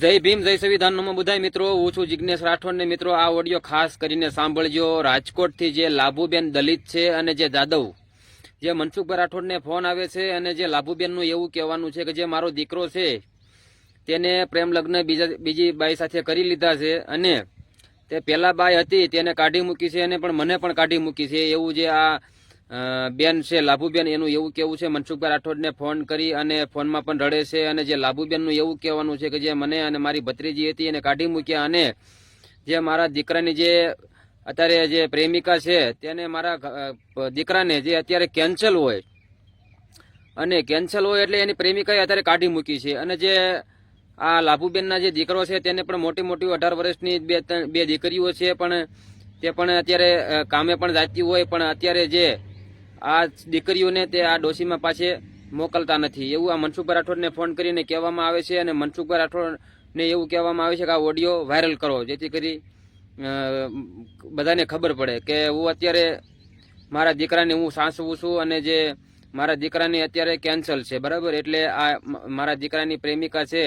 જય ભીમ, જય સંવિધાનનો બધાય મિત્રો, હું છું જિજ્ઞેશ રાઠોડ ને મિત્રો, આ ઓડિયો ખાસ કરીને સાંભળજો. રાજકોટથી જે લાભુબેન દલિત છે અને જે જાદવ, જે મનસુખભાઈ રાઠોડને ફોન આવે છે અને જે લાભુબેનનું એવું કહેવાનું છે કે જે મારો દીકરો છે, તેને પ્રેમ લગ્ન બીજા, બીજી બાઈ સાથે કરી લીધા છે અને તે પહેલા બાઈ હતી, તેને કાઢી મૂકી છે અને પણ મને પણ કાઢી મૂકી છે. એવું જે આ બેન છે, લાભુબેન, એનું એવું કેવું છે, મનસુખભાઈ રાઠોડને ફોન કરી અને ફોનમાં પણ રડે છે અને જે લાભુબેનનું એવું કહેવાનું છે કે જે મને અને મારી ભત્રીજી હતી એને કાઢી મૂક્યા અને જે મારા દીકરાની જે અત્યારે જે પ્રેમિકા છે તેને મારા દીકરાને જે અત્યારે કેન્સલ હોય. અને કેન્સલ હોય એટલે એની પ્રેમિકાએ અત્યારે કાઢી મૂકી છે. અને જે આ લાભુબેનના જે દીકરો છે તેને પણ મોટી મોટી અઢાર વર્ષની બે બે દીકરીઓ છે પણ તે પણ અત્યારે કામે પણ જાતી હોય પણ અત્યારે જે આ દીકરીઓને તે આ ડોશીમાં પાછે મોકલતા નથી. એવું આ મનસુખભાઈ રાઠોડને ફોન કરીને કહેવામાં આવે છે અને મનસુખભાઈ રાઠોડને એવું કહેવામાં આવે છે કે આ ઓડિયો વાયરલ કરો, જેથી કરી બધાને ખબર પડે કે હું અત્યારે મારા દીકરાને હું સાસવું છું અને જે મારા દીકરાની અત્યારે કેન્સલ છે, બરાબર? એટલે આ મારા દીકરાની પ્રેમિકા છે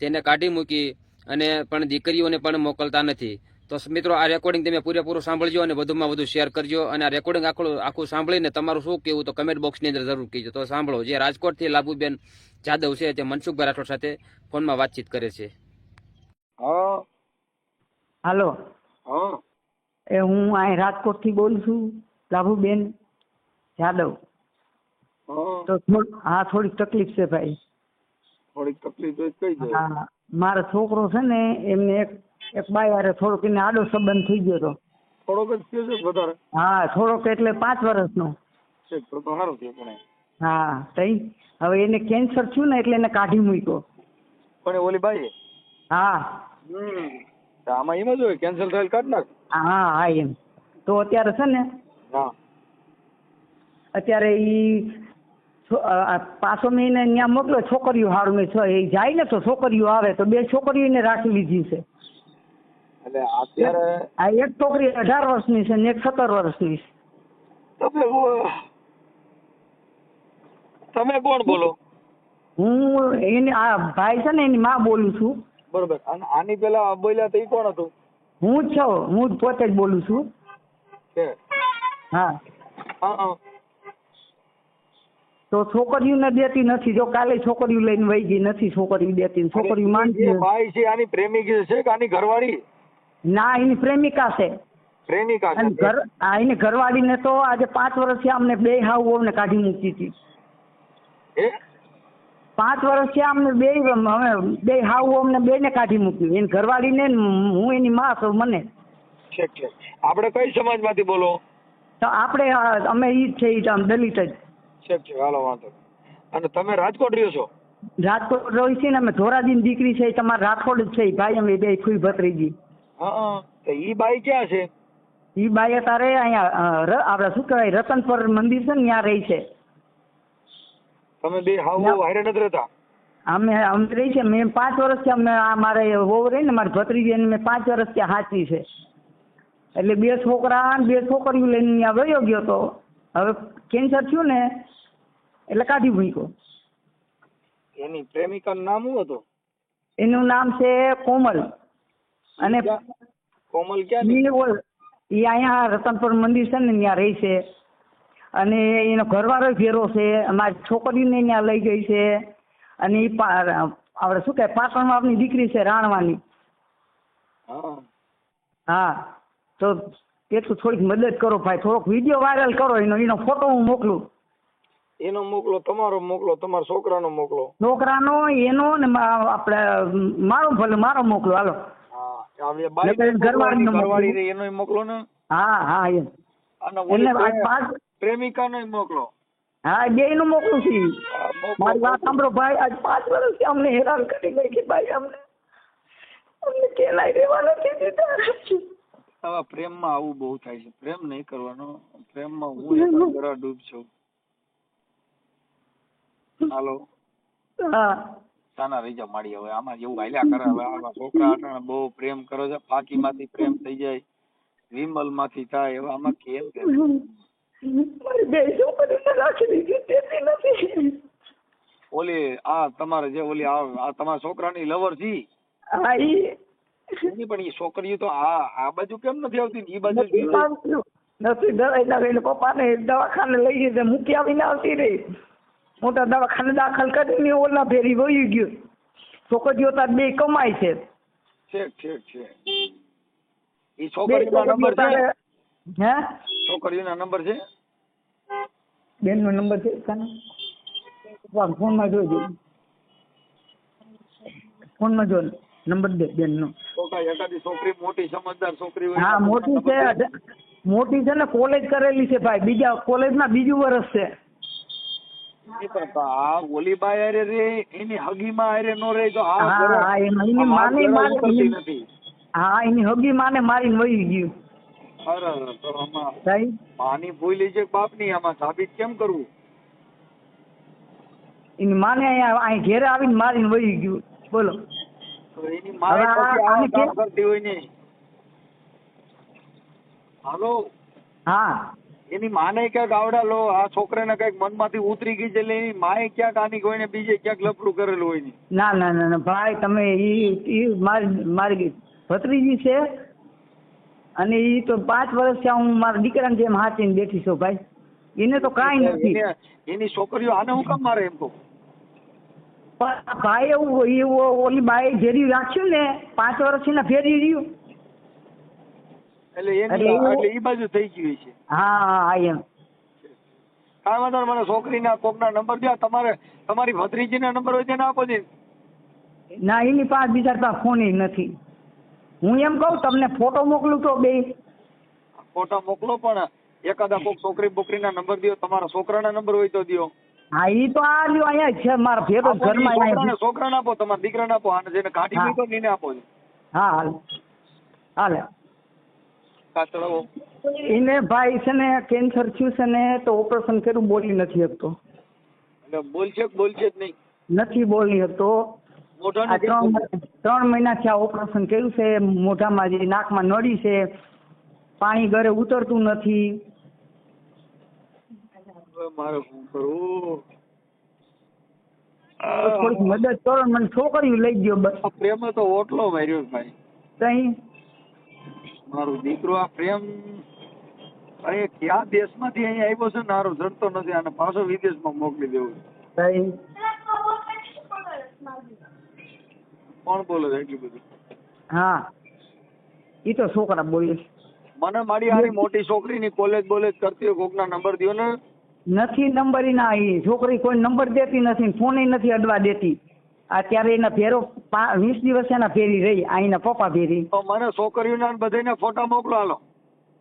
તેને કાઢી મૂકી અને પણ દીકરીઓને પણ મોકલતા નથી. તો મિત્રો આ રેકોર્ડિંગ તમે પૂરેપૂરું સાંભળજો અને વધુમાં વધુ શેર કરજો. અને આ રેકોર્ડિંગ આખું આખું સાંભળીને તમારું શું કહેવું તો કમેન્ટ બોક્સની અંદર જરૂર કહેજો. તો સાંભળો જે રાજકોટથી લાભુબેન જાદવ છે તે મનસુખભાઈ રાઠોડ સાથે ફોનમાં વાતચીત કરે છે. હાલો. હા. એ હું અહીં રાજકોટથી બોલું છું લાભુબેન જાદવ. હા. તો થોડ- હા થોડીક તકલીફ છે ભાઈ. થોડીક તકલીફ મારો છોકરો છે ને એમને એક એક બાઈ હારે થોડોક એને આડો સંબંધ થઈ ગયો હતો. થોડોક જ થયો છે વધારે? હા થોડોક એટલે પાંચ વર્ષનો. છે તો તો સારું થયું પણ હા તઈ? હવે એને કેન્સર થયું ને એટલે એને કાઢી મૂક્યો. પણ ઓલી બાઈ હા. આમાં એમ જ હોય કેન્સલ થયેલ કાઢ નાખ. હા હા એમ. તો અત્યારે છે ને હા. અત્યારે ઈ પાછો મહિને ત્યાં મોકલો છોકરીઓ હારું મેં છ એ જાય ને તો છોકરીઓ આવે તો બે છોકરીઓને રાખી લીધી છે. એટલે અત્યારે આ એક છોકરી અઢાર વર્ષની છે ને એક સત્તર વર્ષની છે. તમે તમે કોણ બોલો? હું એની આ ભાઈ છે ને એની માં બોલું છું. બરોબર. અને આની પેલા બોલ્યા તો એ કોણ હતું? હું જ છો. હું જ પોતે જ બોલું છું. કે? હા. તો છોકરીઓને દેતી નથી. જો કાલે છોકરીઓ લઈને વહી ગઈ નથી છોકરીઓ દેતી છોકરીઓ જે માનતી ભાઈ છે આની પ્રેમી છે કે આની ઘરવાળી? ના એની પ્રેમિકા છે. પ્રેમિકા છે. ઘર આ એની ઘરવાળીને તો આજે પાંચ વર્ષથી અમને બે હાવ અમને કાઢી મૂકી હતી. એ પાંચ વર્ષથી અમને બે અમે બે હાવ અમને બેને કાઢી મૂકી એની ઘરવાળીને હું એની માં છું મને. આપણે કઈ સમાજમાંથી બોલો? તો આપણે અમે ઈ જ છે ઈ આમ દલિત જ. છે છે હાલો વાંધો અને તમે રાજકોટ રહ્યો છો? રાજકોટ રહી છે ને અમે ધોરાજીની દીકરી છે તમારે તમારા રાઠોડ જ છે ભાઈ અમે બે ફૂઈ ભત્રીજી. હા તો ઈ બાઈ ક્યાં છે? ઈ બાઈ તારે અહીંયા આપણે શું કહેવાય રતનપર મંદિર છે ને ત્યાં રહી છે. તમે બે હાવ હારે નથી રહેતા. અમે અમે રહી છે મેં પાંચ વર્ષથી અમે આ મારે વહુ રહી ને મારી ભત્રીજી એને મેં પાંચ વર્ષથી હાચી છે. એટલે બે છોકરા ને બે છોકરીઓ લઈને ત્યાં વયો ગયો તો હવે કેન્સર થયું ને એટલે કાઢી મૂક્યો. એની પ્રેમિકાનું નામ શું હતું? એનું નામ છે કોમલ. અને કોમલ ક્યાં ઈ અહીંયા રતનપુર મંદિર છે ને ત્યાં રહી છે. અને એનો ઘરવાળો ફેરો છે અમારી છોકરીને ત્યાં લઈ ગઈ છે. અને એ આપણે શું કહે પાટણમાં આપની દીકરી છે રાણવાની. હા. તો એટલું થોડીક મદદ કરો ભાઈ થોડોક વીડિયો વાયરલ કરો એનો એનો ફોટો હું મોકલું. એનો મોકલો તમારો મોકલો તમારા છોકરાનો મોકલો. છોકરાનો એનો ને આપણે મારો ભલે મારો મોકલો હાલો. હા માં બે બાઈ નકર ઘરવાળીનો મોકલો. ઘરવાળી રહી એનોય મોકલો ને? હા હા એમ. અને એટલે ઓલી આ પ્રે- પાંચ પ્રેમિકાનોય મોકલો. હા બે નું મોકલું છું મારી વાત સાંભળો ભાઈ આજ પાંચ વર્ષથી અમને હેરાન કરી નાખી ભાઈ અમને. અમને કેલાય રહેવા નથી દીધા. આવા પ્રેમમાં આવું બહુ થાય છે. પ્રેમ નહીં કરવાનો. પ્રેમમાં હું જરા ડૂબ છું. હાલો. હા. તાના રહી જા માડી હવે આમાં જેવું હાલ્યા કરે હવે આવા છોકરા અટાણે બહુ પ્રેમ કરો છે ફાકી માંથી પ્રેમ થઈ જાય વિમલમાંથી થાય હવે આમાં કેમ કે મારી બે છોકરીને રાખી દીધી તેથી નથી ઓલી આ તમારે જે ઓલી આ તમારા છોકરાની લવર હા ઈ એની પણ એ છોકરીઓ તો આ આ બાજુ કેમ નથી આવતી ને બાજુ નથી ગઈ? ડરાઈ એને પપ્પાને દવાખાને લઈ જઈને મૂકી આવીને આવતી રહી મોટા દવાખાને દાખલ કરીને ઓલા ફેરી વહી ગયો. છોકરીઓ તાર બે કમાય છે. ઠીક ઠીક છોકરીનો નંબર છે? હે? છોકરીઓના નંબર છે? બેનનો નંબર છે કાનો ફોનમાં જોજો. ફોનમાં જો નંબર દે બેનનો. તો કાંઈ એકાદી છોકરી મોટી સમજદાર છોકરી હોય હા મોટી છે મોટી છે ને કોલેજ કરેલી છે ભાઈ. બીજા કોલેજમાં બીજું વર્ષ છે. આ ઓલી બાઈ રે એની હગીમાં હારે નો રહે તો આ હા, ઘરે- હા, એમાં એની માને ઘરે મારે- ઉતરતી એની- નથી. હા એની હગી માને મારીને વહી ગયું. અરે અરે, તો આમાં માની ભૂલી છે બાપની આમાં સાબિત કેમ કરવું? એની માને અહીંયા અહીં ઘેરે આવીને મારીને વહી ગયું. બોલો. એની કેમ- કરતી હોય ને. હાલો? હા. એની માને ક્યાંક આવડા લો આ છોકરાને કંઈક મનમાંથી ઉતરી ગઈ છે એટલે એની માએ ક્યાંક આની કોઈને બીજે ક્યાંક લફડું કરેલું હોય ને ના ના ના ભાઈ તમે ઈ ઈ મારી મારી ભત્રીજી છે અને ઈ તો પાંચ વર્ષથી હું મારા દીકરાને જેમ હાચીને બેઠી છું ભાઈ. એને તો કાંઈ નથી. એને- છોકરીઓ આને હું કામ મારે એમ કહું? પણ ભાઈ એવું ઓલી બાઈ ઘેરી રાખ્યું ને પાંચ વર્ષથી ફેરી રહ્યું. એટલે એની એટલે ઈ બાજુ થઈ ગયું છે હા હા એમ. કાંઈ વાંધો મને છોકરીના કોકના નંબર દો તમારે તમારી ભત્રીજીના નંબર હોય તેને આપો ને ના એની પાસે બીજા પાસે ફોન નથી. હું એમ કહું તમને ફોટો મોકલું તો બે. ફોટા મોકલો પણ એકાદા કોક છોકરી બોકરીના નંબર દો તમારા છોકરાના નંબર હોય તો દો હા ઈ તો આ લ્યો અહીંયા છે મારા ઈ ઘરમાં છોકરાને અહીંયા છોકરાને આપો તમારા દીકરાને આપો અને જેને કાઢી. મૂક્યો ને એને આપો હા હાલ. હાલે. એને ભાઈ છે ને કેન્સર થયું છે ને તો ઓપરેશન કર્યું બોલી નથી શકતો. એટલે બોલશે બોલશે જ નહીં? નથી બોલી શકતો. ત્રણ મહિના- આ ઓપરેશન કર્યું છે મોઢામાં જે નાકમાં નળી છે પાણી ઘરે ઉતરતું નથી. મારે શું કરવું? થોડીક મદદ કરો મને છોકરીઓ લઈ ગયો બસ. પ્રેમ તો ઓટલો માર્યો ભાઈ. તઈ? મારો દીકરો આ પ્રેમ અરે કયા દેશમાંથી અહીંયા આવ્યો છે? ને હારો જડતો નથી અને પાછો વિદેશમાં મોકલી દેવો કોણ બોલે છે એટલું બધું? હા. ઈ તો છોકરા બોલે મને મારી આની મોટી છોકરીની કોલેજ બોલેજ કરતી હોય કોકના નંબર દ્યો ને. નથી નંબર ના ઈ છોકરી કોઈ નંબર દેતી નથી ફોન નથી અડવા દેતી. અત્યારે એના ફેરો વીસ દિવસ એના ફેરી રહી અહીંના પપ્પા ફેરી. તો મને છોકરીઓના ને બધાયના ફોટા મોકલો હાલો.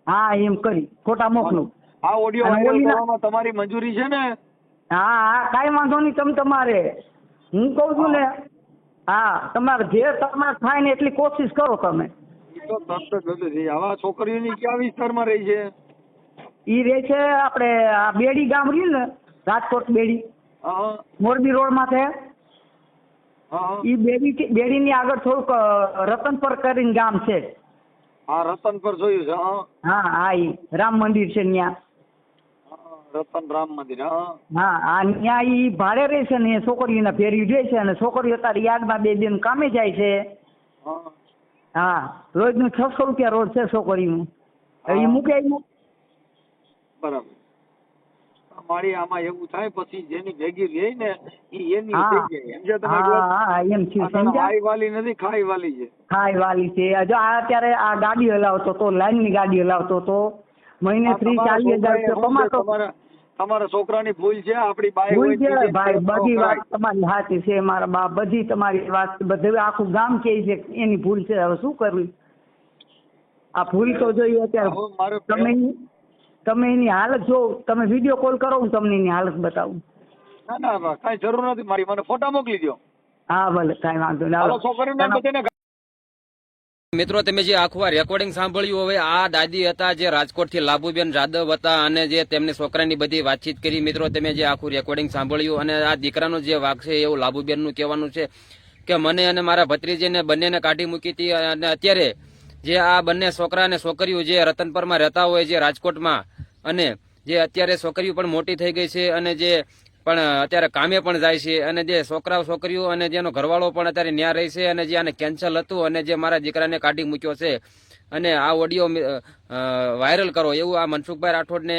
હા એમ કરી ફોટા મોકલું. આ ઓડિયો કરવામાં તમારી મંજૂરી છે ને? હા હા કાંઈ વાંધો નહીં તમ તમારે હું કહું છું ને હા તમારે જે તમારે થાય ને એટલી કોશિશ કરો તમે. તો તરત જ છે આવા છોકરીઓની કયા વિસ્તારમાં રહી છે? ઈ રહે છે આપણે આ બેડી ગામ રહ્યું ને રાજકોટ બેડી. મોરબી રોડમાં હા ઈ બેડી બેડીની આગળ થોડુંક રતનપર કરીને ગામ છે. હા રતનપર જોયું છે હા. હા ઈ રામ મંદિર છે ત્યાં રતન રામ મંદિર હા. હા આ ત્યાં ઈ ભાડે રહે છે ને છોકરીઓના ફેરી રહે છે અને છોકરીઓ અત્યારે યાદમાં બે દિન કામે જાય છે. હા. રોજનું છસો રૂપિયા રોજ છે છોકરીનું. એ ઈ મૂકે. બરાબર. મારી આમાં એવું થાય પછી જેની ભેગી લે ને ઈ એની થઈ જાય. સમજ્યા તમે હા એમ છે હાઈ વાલી નથી ખાઈ વાલી છે. ખાઈ વાલી છે જો આ અત્યારે આ ગાડી હલાવતો તો લાઈનની ગાડી હલાવતો તો મહિને ત્રીસ તમારા ચાલીસ હજાર રૂપિયા કમાતો. તમારા છોકરાની ભૂલ છે આપણી બાઈ ભૂલ છે ભાઈ બધી. વાત તમારી સાચી છે મારા બા બધી તમારી વાત બધું આખું ગામ કહે છે એની ભૂલ છે હવે શું કરવી? આ ભૂલ તો જોઈએ અત્યારે તમે તમે એની હાલત જો તમે વીડિયો કોલ કરો હું તમને એની હાલત બતાવું. ના ના ના, કાંઈ જરૂર નથી. મારી મને ફોટા મોકલી દો હા ભલે કાંઈ વાંધો નહીં. હાલો હાલો. બધાને મિત્રો તમે જે આખું આ રેકોર્ડિંગ સાંભળ્યું હવે આ દાદી હતા જે રાજકોટથી લાભુબેન જાદવ હતા અને જે તેમની છોકરાની બધી વાતચીત કરી. મિત્રો તમે જે આખું રેકોર્ડિંગ સાંભળ્યું અને આ દીકરાનો જે વાક છે એવું લાભુબેનનું કહેવાનું છે કે મને અને મારા ભત્રીજીને બંનેને કાઢી મૂકી હતી અને અત્યારે જે આ બંને છોકરા અને છોકરીઓ જે રતનપરમાં રહેતા હોય છે રાજકોટમાં, અને જે અત્યારે છોકરીઓ પણ મોટી થઈ ગઈ છે અને જે પણ અત્યારે કામે પણ જાય છે અને જે છોકરાઓ, છોકરીઓ અને જેનો ઘરવાળો પણ અત્યારે ન્યા રહી છે અને જે આને કેન્સલ હતું અને જે મારા દીકરાને કાઢી મૂક્યો છે. અને આ ઓડિયો વાયરલ કરો એવું આ મનસુખભાઈ રાઠોડને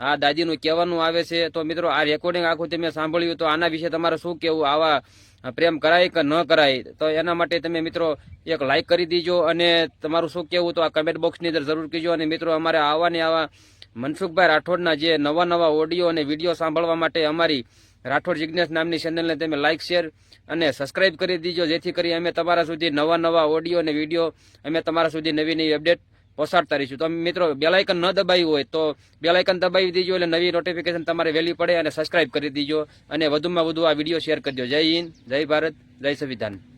આ દાદીનું કહેવાનું આવે છે. તો મિત્રો આ રેકોર્ડિંગ આખું તમે સાંભળ્યું તો આના વિશે તમારે શું કેવું આવા પ્રેમ કરાય કે ન કરાય, તો એના માટે તમે મિત્રો એક લાઇક કરી દીજો અને તમારું શું કહેવું તો આ કમેન્ટ બોક્સની અંદર જરૂર કહેજો અને મિત્રો અમારે આવા આવા મનસુખભાઈ રાઠોડના જે નવા નવા ઓડિયો અને વીડિયો સાંભળવા માટે અમારી રાઠોડ જિજ્ઞાસ નામની ચેનલને તમે લાઇક શેર અને સબસ્ક્રાઇબ કરી દીજો, જેથી કરી અમે તમારા સુધી નવા નવા ઓડિયો અને વીડિયો અમે તમારા સુધી નવી નવી અપડેટ પહોંચાડતા રહીશું. તો મિત્રો બેલાઇકન ન દબાવ્યું હોય તો બેલાઇકન દબાવી દીજો એટલે નવી નોટિફિકેશન તમારે વહેલી પડે અને સબસ્ક્રાઇબ કરી દીજો. અને વધુમાં વધુ આ વીડિયો શેર કરજો. જય હિન્દ, જય ભારત, જય સંવિધાન.